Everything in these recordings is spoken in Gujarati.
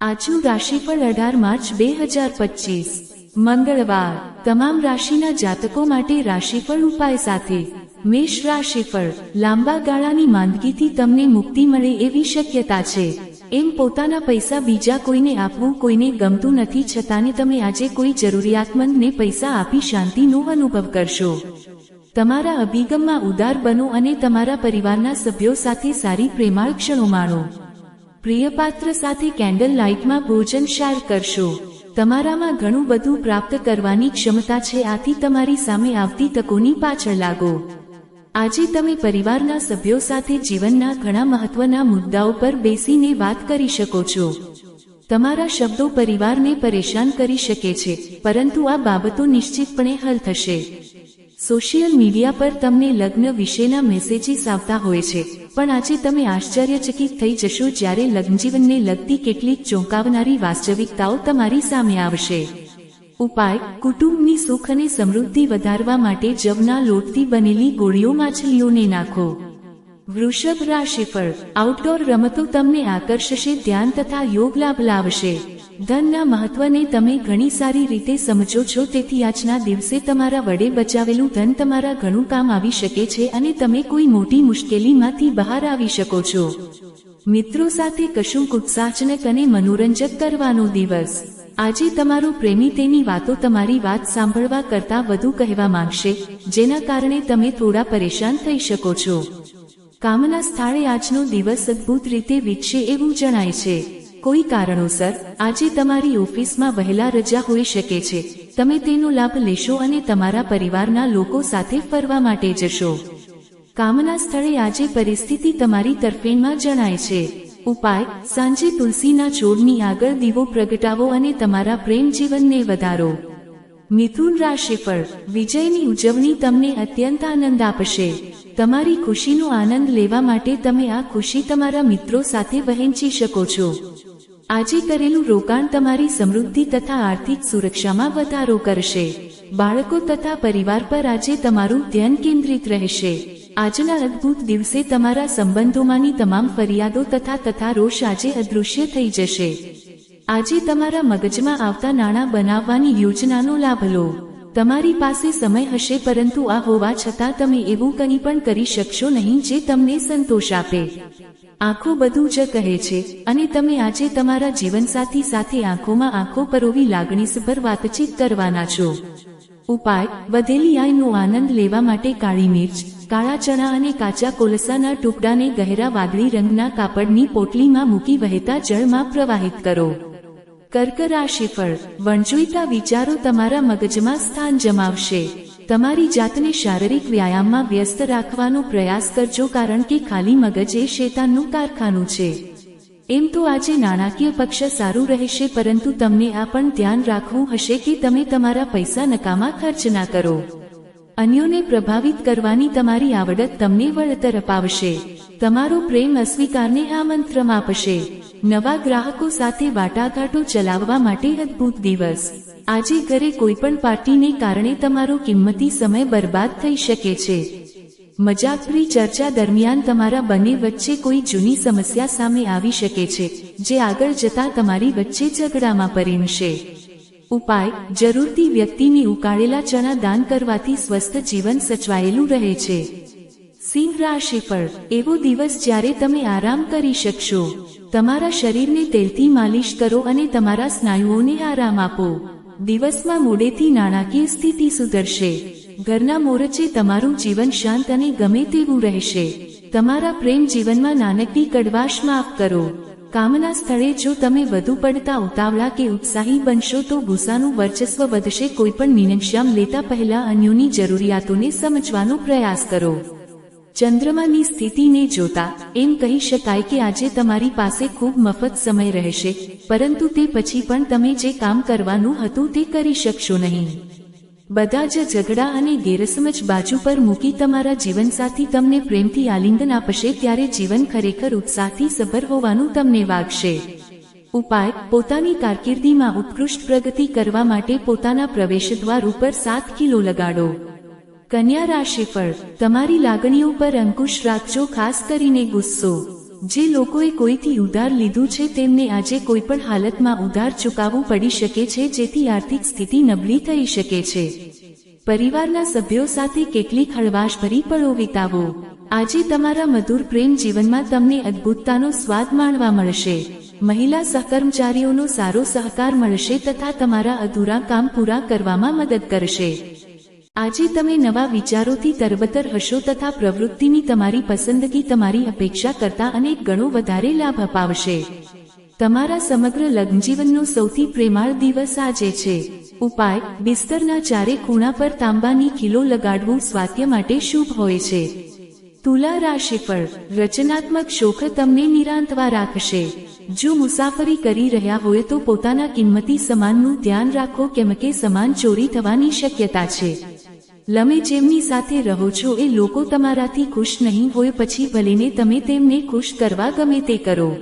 આજનું રાશિફળ અઢાર માર્ચ બે હજાર પચીસ. મંગળવાર. તમામ રાશિના જાતકો માટે રાશિફળ ઉપાય સાથે. મેષ રાશિફળ લાંબા ગાળાની માંદગીથી તમને મુક્તિ મળે એવી શક્યતા છે. એમ પોતાના પૈસા બીજા કોઈને આપવું કોઈને ગમતું નથી છતાંને તમે આજે કોઈ જરૂરિયાતમંદને પૈસા આપી શાંતિનો અનુભવ કરશો. તમારા અભિગમમાં ઉદાર બનો અને તમારા પરિવારના સભ્યો સાથે સારી પ્રેમાળ ક્ષણો માણો. પ્રિયપાત્ર સાથે કેન્ડલ લાઇટમાં ભોજન શેર કરશો. તમારામાં ઘણું બધું પ્રાપ્ત કરવાની ક્ષમતા છે, આથી તમારી સામે આવતી તકોની પાછળ લાગો. આજે તમે પરિવારના સભ્યો સાથે જીવનના ઘણા મહત્વના મુદ્દાઓ પર બેસીને વાત કરી શકો છો. તમારા શબ્દો પરિવારને પરેશાન કરી શકે છે, પરંતુ આ બાબતો નિશ્ચિતપણે હલ થશે. સોશિયલ મીડિયા પર તમને લગ્ન વિશેના મેસેજીસ આવતા હોય છે. પણ આજે તમે આશ્ચર્યચકિત થઈ જશો જ્યારે લગ્નજીવનને લગતી કેટલીક ચોંકાવનારી વાસ્તવિકતાઓ તમારી સામે આવશે. ઉપાય, કુટુંબની સુખ અને સમૃદ્ધિ વધારવા માટે જવના લોટથી બનેલી ગોળીઓ માછલીઓને નાખો. વૃષભ રાશિફળ આઉટડોર રમતો તમને આકર્ષશે, ધ્યાન તથા યોગ લાભ લાવશે. ધનના મહત્વને તમે ઘણી સારી રીતે સમજો છો, તેથી આજના દિવસે તમારા વડે બચાવેલું ધન તમારા ઘણું કામ આવી શકે છે અને તમે કોઈ મોટી મુશ્કેલીમાંથી બહાર આવી શકો છો. મિત્રો સાથે કશુંક ઉત્સાહજનક અને મનોરંજક કરવાનો દિવસ. આજે તમારો પ્રેમી તેની વાતો તમારી વાત સાંભળવા કરતા વધુ કહેવા માંગશે, જેના કારણે તમે થોડા પરેશાન થઈ શકો છો. કામના સ્થળે આજનો દિવસ અદ્ભુત રીતે વીતશે એવું જણાય છે. કોઈ કારણોસર, આજે તમારી ઓફિસમાં વહેલા રજા હોઈ શકે છે. તમે તેનો લાભ લેશો અને તમારા પરિવારના લોકો સાથે ફરવા માટે જશો. કામના સ્થળે આજે પરિસ્થિતિ તમારી તરફેણમાં જણાય છે. ઉપાય, સાંજે તુલસીના છોડની આગળ દીવો પ્રગટાવો અને તમારા પ્રેમ જીવનને વધારો. મિથુન રાશિફળ, વિજયની ઉજવણી તમને અત્યંત આનંદ આપશે. તમારી ખુશીનો આનંદ લેવા માટે તમે આ ખુશી તમારા મિત્રો સાથે વહેંચી શકો છો. આજે કરેલું રોકાણ તમારી સમૃદ્ધિ તથા આર્થિક સુરક્ષામાં વધારો કરશે. બાળકો તથા પરિવાર પર આજે તમારું ધ્યાન કેન્દ્રિત રહેશે. આજના અદ્ભુત દિવસે તમારા સંબંધોમાંની તમામ ફરિયાદો તથા તથા રોષ આજે અદૃશ્ય થઈ જશે. આજે તમારા મગજમાં આવતા નાણાં બનાવવાની યોજનાનો લાભ લો. તમારી પાસે સમય હશે પરંતુ આ હોવા છતાં તમે એવું કંઈ પણ કરી શકશો નહીં જે તમને સંતોષ આપે. આંખો બધું જ કહે છે, અને તમે આજે તમારા જીવનસાથી સાથે આંખોમાં આંખો પરોવી લાગણીસભર વાતચીત કરવાના છો. ઉપાય, વધેલી આયનો આનંદ લેવા માટે કાળી મિર્ચ, કાળા ચણા અને કાચા કોલસાના ટુકડાને ગહેરા વાદળી રંગના કાપડની પોટલીમાં મૂકી વહેતા જળમાં પ્રવાહિત કરો. કર્ક રાશિફળ વણજોઈતા વિચારો તમારા મગજમાં સ્થાન જમાવશે. તમારી જાતને શારીરિક વ્યાયામમાં વ્યસ્ત રાખવાનો પ્રયાસ કરજો કારણ કે ખાલી મગજ એ શેતાનનું કારખાનું છે. એમ તો આજે નાણાકીય પક્ષ સારું રહેશે પરંતુ તમને આ પણ ધ્યાન રાખવું હશે કે તમે તમારા પૈસા નકામા ખર્ચ ના કરો. અન્યોને પ્રભાવિત કરવાની તમારી આવડત તમને વળતર અપાવશે. તમારો પ્રેમ અસ્વીકારને આમંત્રણ આપશે નવા ગ્રાહકો સાથે વાટાઘાટો ચલાવવા માટે અદ્ભુત દિવસ. આજે ઘરે કોઈ પણ પાર્ટીને કારણે તમારો કિંમતી સમય બરબાદ થઈ શકે છે. મજાકરી ચર્ચા દરમિયાન તમારા બંને વચ્ચે કોઈ જૂની સમસ્યા સામે આવી શકે છે, જે આગળ જતા તમારી વચ્ચે ઝઘડામાં પરિણશે. ઉપાય, જરૂરથી વ્યક્તિને ઉકાળેલા ચણા દાન કરવાથી સ્વસ્થ જીવન સચવાયેલું રહે છે. સિંહ રાશિફળ એવો દિવસ જ્યારે તમે આરામ કરી શકશો. તમારા શરીરને તેલથી માલિશ કરો અને તમારા સ્નાયુઓને આરામ આપો. દિવસમાં મોડેથી નાણાકીય સ્થિતિ સુધરશે. ઘરના મોરચે તમારું જીવન શાંત અને ગમે તેવું રહેશે. તમારા પ્રેમ જીવનમાં નાનકડી કડવાશ માફ કરો. કામના સ્થળે જો તમે વધુ પડતા ઉતાવળા કે ઉત્સાહી બનશો તો ગુસ્સાનું વર્ચસ્વ વધશે. કોઈપણ નિર્ણયક્ષમ લેતા પહેલા અન્યોની જરૂરિયાતોને સમજવાનો પ્રયાસ કરો. ચંદ્રમાની સ્થિતિને જોતા એમ કહી શકાય કે આજે તમારી પાસે ખૂબ મફત સમય રહેશે, પરંતુ તે પછી પણ તમે જે કામ કરવાનું હતું તે કરી શકશો નહીં. બધા જ ઝઘડા અને ગેરસમજ બાજુ પર મૂકી તમારા જીવનસાથી તમને પ્રેમથી આલિંગન આપશે ત્યારે જીવન ખરેખર ઉત્સાહથી સભર હોવાનું તમને વાગશે. ઉપાય, પોતાની કારકિર્દીમાં ઉત્કૃષ્ટ પ્રગતિ કરવા માટે પોતાના પ્રવેશદ્વાર ઉપર સાત કિલો લગાડો. કન્યા રાશિફળ તમારી લાગણીઓ પર અંકુશ રાખજો, ખાસ કરીને ગુસ્સો. જે લોકોએ કોઈથી ઉધાર લીધું છે તેમને આજે કોઈ પણ હાલતમાં ઉધાર ચૂકવવું પડી શકે છે, જેથી આર્થિક સ્થિતિ નબળી થઈ શકે છે. પરિવારના સભ્યો સાથે કેટલીક હળવાશભરી પળો વિતાવો. આજે તમારા મધુર પ્રેમ જીવનમાં તમને અદ્ભુતતાનો સ્વાદ માણવા મળશે. મહિલા સહકર્મચારીઓનો સારો સહકાર મળશે તથા તમારા અધૂરા કામ પૂરા કરવામાં મદદ કરશે. આજે તમે નવા વિચારોથી તરબતર હશો તથા પ્રવૃત્તિની તમારી પસંદગી તમારી અપેક્ષા કરતા અનેક ગણો વધારે લાભ અપાવશે. તમારા સમગ્ર લગ્નજીવનનો સૌથી પ્રેમાળ દિવસ આજે છે. ઉપાય, બિસ્તરના ચારે ખૂણા પર તાંબાની ખીલો લગાડવું સ્વાસ્થ્ય માટે શુભ હોય છે. તુલા રાશિફળ રચનાત્મક શોખ તમને નિરાંતવા રાખશે. જો મુસાફરી કરી રહ્યા હોય તો પોતાના કિંમતી સમાનનું ધ્યાન રાખો કેમ કે સમાન ચોરી થવાની શક્યતા છે. લમે જેમની સાથે રહો છો એ લોકો તમારાથી ખુશ નહીં હોય પછી ભલેને તમે તેમને ખુશ કરવા ગમે તે કરો.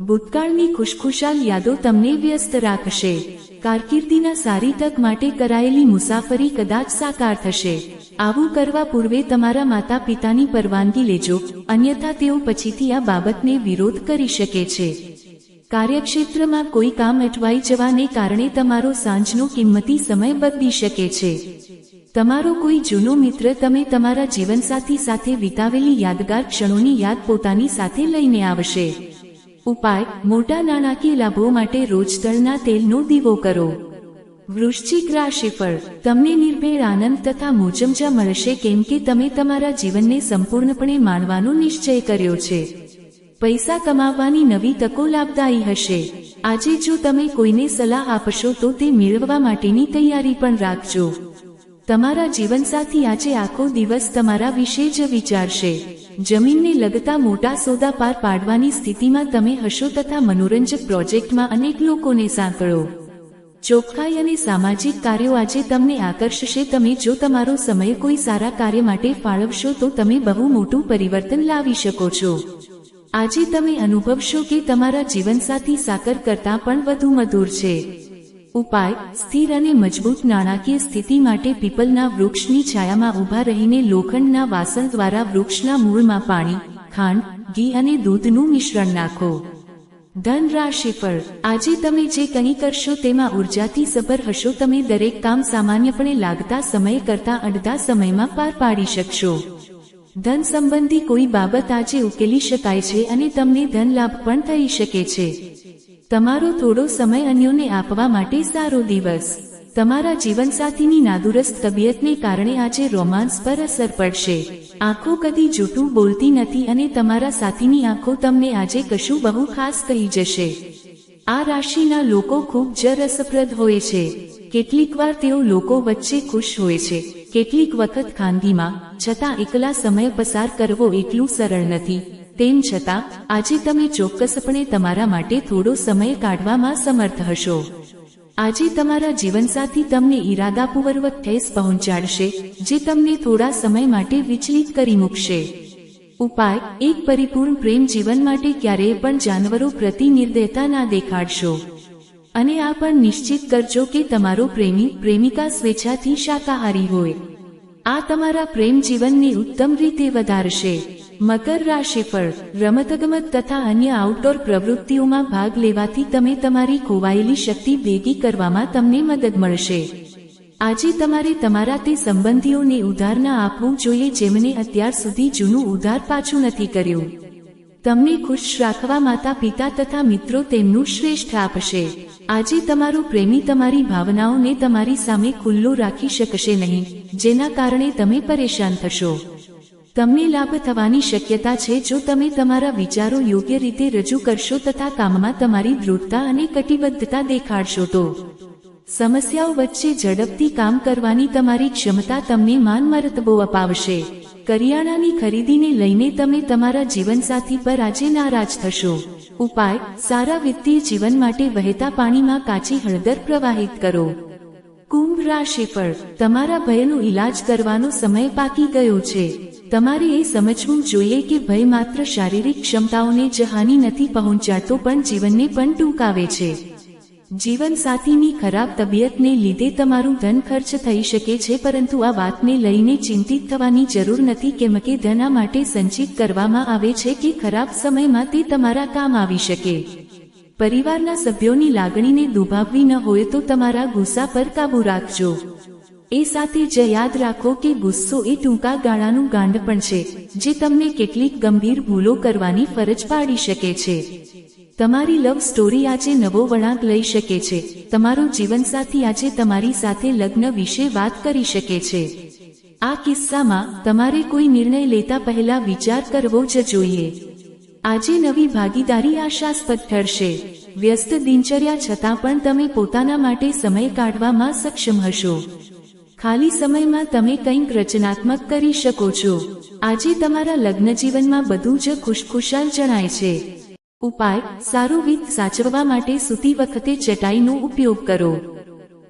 ભૂતકાળની ખુશખુશાલ યાદો તમને વ્યસ્ત રાખશે. કારકિર્દીના સારી તક માટે કરાયેલી મુસાફરી કદાચ સાકાર થશે. આવું કરવા પૂર્વે તમારા માતા પિતાની પરવાનગી લેજો, અન્યથા તેઓ પછીથી આ બાબતને વિરોધ કરી શકે છે. કાર્યક્ષેત્રમાં કોઈ કામ અટવાઈ જવાને કારણે તમારો સાંજનો કિંમતી સમય બદલી શકે છે. તમારો કોઈ જૂનો મિત્ર તમે તમારા જીવનસાથી સાથે વિતાવેલી યાદગાર ક્ષણોની યાદ પોતાની સાથે લઈને આવશે. ઉપાય, મોટા નાણાકીય લાભો માટે રોજ તળના તેલનો દીવો કરો. વૃશ્ચિક રાશિફળ, તમને નિર્ભેળ આનંદ તથા મોજમજા મળશે કેમ કે તમે તમારા જીવનને સંપૂર્ણપણે માણવાનો નિશ્ચય કર્યો છે. પૈસા કમાવવાની નવી તકો લાભદાયી હશે. આજે જો તમે કોઈને સલાહ આપશો તો તે મેળવવા માટેની તૈયારી પણ રાખજો. તમારા જીવનસાથી આજે આખો દિવસ તમારા વિશે જ વિચારશે. જમીનને લગતા મોટા સોદા પાર પાડવાની સ્થિતિમાં તમે હશો તથા મનોરંજક પ્રોજેક્ટમાં અનેક લોકોને સાંકળો. ચોખ્ખાઈ અને સામાજિક કાર્યો આજે તમને આકર્ષશે. તમે જો તમારો સમય કોઈ સારા કાર્ય માટે ફાળવશો તો તમે બહુ મોટું પરિવર્તન લાવી શકો છો. આજે તમે અનુભવશો કે તમારા જીવનસાથી સાકર કરતાં પણ વધુ મધુર છે. ઉપાય, સ્થિર અને મજબૂત નાણાકીય સ્થિતિ માટે પીપલના વૃક્ષની છાયામાં ઊભા રહીને લોખંડના વાસણ દ્વારા વૃક્ષના મૂળમાં પાણી, ખાંડ, ઘી અને દૂધનું મિશ્રણ નાખો. ધન રાશિફળ આજે તમે જે કંઈ કરશો તેમાં ઉર્જાથી સભર હશો. તમે દરેક કામ સામાન્યપણે લાગતા સમય કરતા અડધા સમયમાં પાર પાડી શકશો. ધન સંબંધી કોઈ બાબત આજે ઉકેલી શકાય છે અને તમને ધન લાભ પણ થઈ શકે છે. તમારો થોડો સમય અન્યોને આપવા માટે સારો દિવસ. તમારા જીવનસાથીની નાદુરસ્ત તબિયતને કારણે આજે રોમાન્સ પર અસર પડશે. આંખો કદી જૂઠું બોલતી નથી અને તમારા સાથીની આંખો તમને આજે કશું બહુ ખાસ કહી જશે. આ રાશિના લોકો ખૂબ જ રસપ્રદ હોય છે. કેટલીક વાર તેઓ લોકો વચ્ચે ખુશ હોય છે. કેટલીક વખત ખાનગીમાં, છતાં એકલા સમય પસાર કરવો એટલું સરળ નથી. તેમ છતાં, આજે તમે ચોક્કસપણે તમારા માટે થોડો સમય કાઢવામાં સમર્થ હશો. આજે તમારા જીવનસાથી તમને ઈરાદાપૂર્વક ઠેસ પહોંચાડશે, જે તમને થોડા સમય માટે વિચલિત કરી મૂકશે. ઉપાય, એક પરિપૂર્ણ પ્રેમ જીવન માટે ક્યારેય પણ જાનવરો પ્રતિ નિર્દયતા ના દેખાડશો. અને આ પણ નિશ્ચિત કરજો કે તમારો પ્રેમી, પ્રેમિકા સ્વેચ્છાથી શાકાહારી હોય. આ તમારા પ્રેમ જીવનને ઉત્તમ રીતે વધારશે. મકર રાશિફળ રમતગમત તથા અન્ય આઉટડોર પ્રવૃત્તિઓમાં ભાગ લેવાથી તમે તમારી ખોવાયેલી શક્તિ ભેગી કરવામાં તમને મદદ મળશે. આજે તમારે તમારા તે સંબંધીઓને ઉધાર ના આપવું જોઈએ જેમને અત્યાર સુધી જૂનું ઉધાર પાછું નથી કર્યું. તમને ખુશ રાખવા માતા પિતા તથા મિત્રો તેમનું શ્રેષ્ઠ આપશે. આજે તમારો પ્રેમી તમારી ભાવનાઓને તમારી સામે ખુલ્લો રાખી શકશે નહીં, જેના કારણે તમે પરેશાન થશો. તમને લાભ થવાની શક્યતા છે જો તમે તમારા વિચારો યોગ્ય રીતે રજૂ કરશો તથા કામમાં તમારી દૃઢતા અને કટિબદ્ધતા દેખાડશો તો. સમસ્યાઓ વચ્ચે ઝડપથી કામ કરવાની તમારી ક્ષમતા તમને માન મરતબો અપાવશે. કરિયાણાની ખરીદીને લઈને તમે તમારા જીવનસાથી પર આજે નારાજ થશો. ઉપાય, સારા વિત્તીય જીવન માટે વહેતા પાણીમાં કાચી હળદર પ્રવાહિત કરો. કુંભ રાશિફળ તમારા ભયનો ઈલાજ કરવાનો સમય પાકી ગયો છે. તમારે એ સમજવું જોઈએ કે ભય માત્ર શારીરિક ક્ષમતાઓને જ હાનિ નથી પહોંચાડતો, પણ જીવનને પણ ટૂંકાવે છે. જીવનસાથીની ખરાબ તબિયતને લીધે તમારું ધન ખર્ચ થઈ શકે છે, પરંતુ આ વાતને લઈને ચિંતિત થવાની જરૂર નથી કેમ કે ધન માટે સંચિત કરવામાં આવે છે કે ખરાબ સમયમાં તે તમારા કામ આવી શકે. પરિવારના સભ્યોની લાગણીને દુભાવવી ન હોય તો તમારા ગુસ્સા પર કાબૂ રાખજો. એ સાથે જ યાદ રાખો કે ગુસ્સો એ ટૂંકા ગાળાનું ગાંડપણ છે, જે તમને કેટલીક ગંભીર ભૂલો કરવાની ફરજ પાડી શકે છે. તમારી લવ સ્ટોરી આજે નવો વળાંક લઈ શકે છે. તમારો જીવનસાથી આજે તમારી સાથે લગ્ન વિશે વાત કરી શકે છે. આ કિસ્સામાં તમારે કોઈ નિર્ણય લેતા પહેલા વિચાર કરવો જ જોઈએ. આજે નવી ભાગીદારી આશાસ્પદ ઠરશે. વ્યસ્ત દિનચર્યા છતાં પણ તમે પોતાના માટે સમય કાઢવામાં સક્ષમ હશો. ખાલી સમયમાં તમે કંઈક રચનાત્મક કરી શકો છો. આજે તમારા લગ્ન જીવનમાં બધું જ ખુશખુશાલ જણાય છે. ઉપાય, સારું વિત સાચવવા માટે સૂતી વખતે ચટાઈનો ઉપયોગ કરો.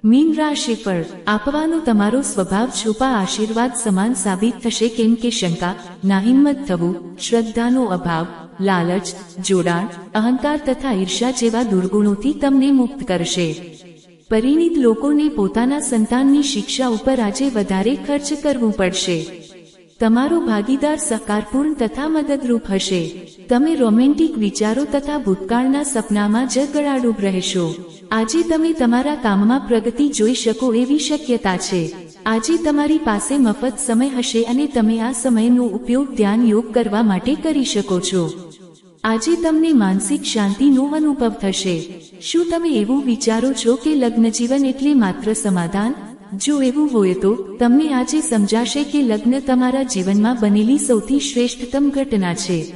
મીન રાશિ પર, આપવાનો તમારો સ્વભાવ છુપા આશીર્વાદ સમાન સાબિત થશે કેમ કે શંકા, નાહિંમત થવું, શ્રદ્ધાનો અભાવ, લાલચ, જોડાણ, અહંકાર તથા ઈર્ષા જેવા દુર્ગુણોથી તમને મુક્ત કરશે. પરિણીત લોકોને પોતાના સંતાનની શિક્ષા ઉપર આજે વધારે ખર્ચ કરવું પડશે. તમારો ભાગીદાર સહકારપૂર્ણ તથા મદદરૂપ હશે. તમે રોમેન્ટિક વિચારો તથા ભૂતકાળના સપનામાં જ રહેશો. આજે તમે તમારા કામમાં પ્રગતિ જોઈ શકો એવી શક્યતા છે. આજે તમારી પાસે મફત સમય હશે અને તમે આ સમયનો ઉપયોગ ધ્યાન યોગ કરવા માટે કરી શકો છો. આજે તમને માનસિક શાંતિનો અનુભવ થશે. શું તમે એવું વિચારો છો કે લગ્ન જીવન એટલે માત્ર સમાધાન? જો એવું હોય તો, તમને આજે સમજાશે કે લગ્ન તમારા જીવનમાં બનેલી સૌથી શ્રેષ્ઠતમ ઘટના છે.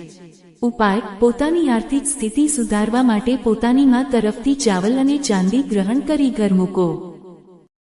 ઉપાય, પોતાની આર્થિક સ્થિતિ સુધારવા માટે પોતાની માં તરફથી ચાવલ અને ચાંદી ગ્રહણ કરી ઘર મૂકો.